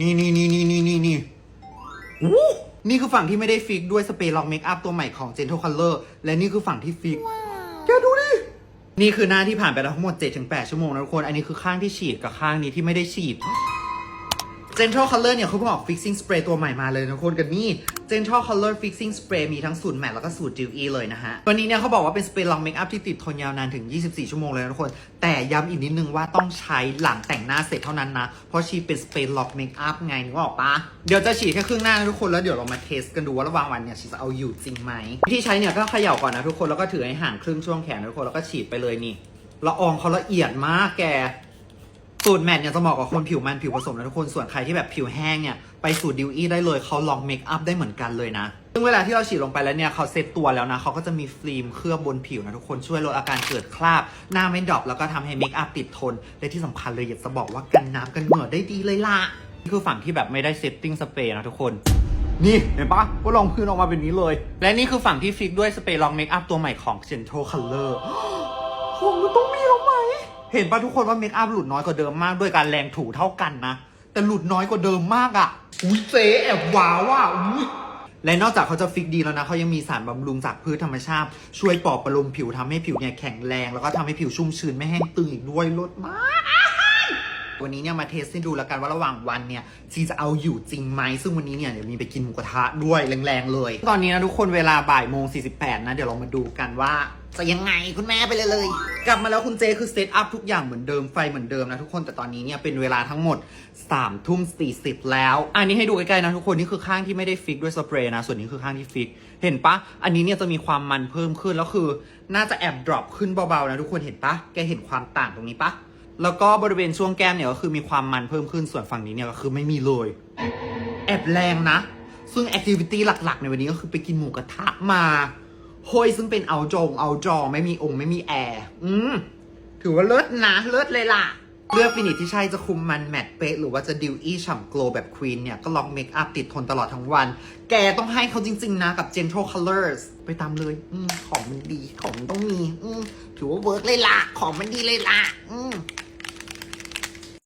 นี่นี่นี่นี่นี่นี่นี่อู้นี่คือฝั่งที่ไม่ได้ฟิกด้วยสเปรย์ล็อกเมคอัพตัวใหม่ของ Gentle Color และนี่คือฝั่งที่ฟิกแกดูดิ นี่คือหน้าที่ผ่านไปแล้วทั้งหมด 7-8 ชั่วโมงนะทุกคน อันนี้คือข้างที่ฉีดกับข้างนี้ที่ไม่ได้ฉีด Gentle Color เนี่ยเขาเพิ่งออก fixing spray ตัวใหม่มาเลยนะทุกคนกันนี่ Gentle Color fixing spray มีทั้งสูตรแมตแล้วก็สูตร Dew E เลยนะฮะ ตัวนี้เนี่ยเขาบอกว่าเป็นสเปรย์ลองเมคอัพที่ติดทนยาวนานถึง 24 ชั่วโมงเลยนะทุกคน แต่ย้ำอีกนิดนึงว่าต้องใช้หลังแต่งหน้าเสร็จเท่านั้นนะ เพราะชีเป็นสเปรย์ล็อกเมคอัพไงนึกออกปะเดี๋ยวจะฉีดแค่ครึ่งหน้านะทุกคนแล้วเดี๋ยวเรามาเทสกันดูว่าระหว่างวันเนี่ยชีจะเอาอยู่จริงไหมวิธีใช้เนี่ยก็เขย่าก่อนนะทุกคนแล้วก็ถือให้ห่างครึ่งช่วงแขนนะทุกคนแล้วก็ฉีดไปเลยนี่ละอองเขาละเอียดมากแก สูตรแมทเนี่ยจะเหมาะกับคนผิวมันผิวผสมนะทุกคน ส่วนใครที่แบบผิวแห้งเนี่ยไปสูตรดิวอี้ได้เลยเขาลองเมคอัพได้เหมือนกันเลยนะ ซึ่งเวลาที่เราฉีดลงไปแล้วเนี่ยเขาเซตตัวแล้วนะเขาก็จะมีฟิล์มเคลือบบนผิวนะทุกคนช่วยลดอาการเกิดคราบ หน้าไม่ดรอปแล้วก็ทำให้เมคอัพติดทน และที่สำคัญเลยอยากจะบอกว่ากันน้ำกันเหงื่อได้ดีเลยล่ะ นี่คือฝั่งที่แบบไม่ได้เซตติ้งสเปรย์นะทุกคนนี่เห็นปะก็ลองพื้นออกมาเป็นนี้เลย และนี่คือฝั่งที่ฟิกด้วยสเปรย์ลองเมคอัพตัวใหม่ของ Gentle Color ของมันต้องมีแล้วไหม เห็นปะทุกคนว่าเมคอัพหลุดน้อยกว่าเดิมมากด้วยการแรงถูเท่ากันนะ แต่หลุดน้อยกว่าเดิมมากอะ่ะ อุ้ยเจ๊แอบว้าวอะอุ้ยและนอกจากเขาจะฟิกดีแล้วนะเขายังมีสารบำรุงจากพืชธรรมชาติ ช่วยปลอบประโลมผิวทำให้ผิวเนี่ยแข็งแรง แล้วก็ทำให้ผิวชุ่มชื้นไม่แห้งตึงอีกด้วยลดมาก วันนี้เนี่ยมาเทสให้ดูแล้วกันว่าระหว่างวันเนี่ยชีจะเอาอยู่จริงไหมซึ่งวันนี้เนี่ยเดี๋ยวมีไปกินหมูกระทะด้วยแรงๆเลย ตอนนี้นะทุกคนเวลาบ่ายโมง48นะเดี๋ยวเรามาดูกันว่าจะยังไงคุณแม่ไปเลยเลย กลับมาแล้วคุณเจคือเซตอัพทุกอย่างเหมือนเดิมไฟเหมือนเดิมนะทุกคนแต่ตอนนี้เนี่ยเป็นเวลาทั้งหมด3ามทุ่มสี่สิบแล้ว อันนี้ให้ดูใกล้ๆนะทุกคนนี่คือข้างที่ไม่ได้ฟิกด้วยสเปรย์นะส่วนนี้คือข้างที่ฟิก เห็นปะอันนี้เนี่ยจะมีความมันเพิ่มขึ้นแล้วคือ น่าจะแอบดรอปขึ้นเบาๆนะทุกคนเห็นปะแกเห็นความต่างตรงนี้ปะ แล้วก็บริเวณช่วงแก้มเนี่ยก็คือมีความมันเพิ่มขึ้นส่วนฝั่งนี้เนี่ยก็คือไม่มีเลย แอบแรงนะ ซึ่งแอคทิวิตี้หลักๆ ในวันนี้ก็คือไปกินหมูกระทะมาโฮยซึ่งเป็นเอาจงเอาจอไม่มีองค์ไม่มีแอร์อืมถือว่าเลิศนะเลิศเลยล่ะ เลือกฟินิชที่ใช่จะคุมมันแมตเป๊ะหรือว่าจะดิวอี้ฉ่ำโกลแบบควีนเนี่ยก็ล็อกเมคอัพติดทนตลอดทั้งวัน แกต้องให้เขาจริง ๆ นะกับ Gentle Colors ไปตามเลยอมของมันดีของมันต้องมี อืมถือว่าเวิร์กเลยล่ะ ของมันดีเลยล่ะอืม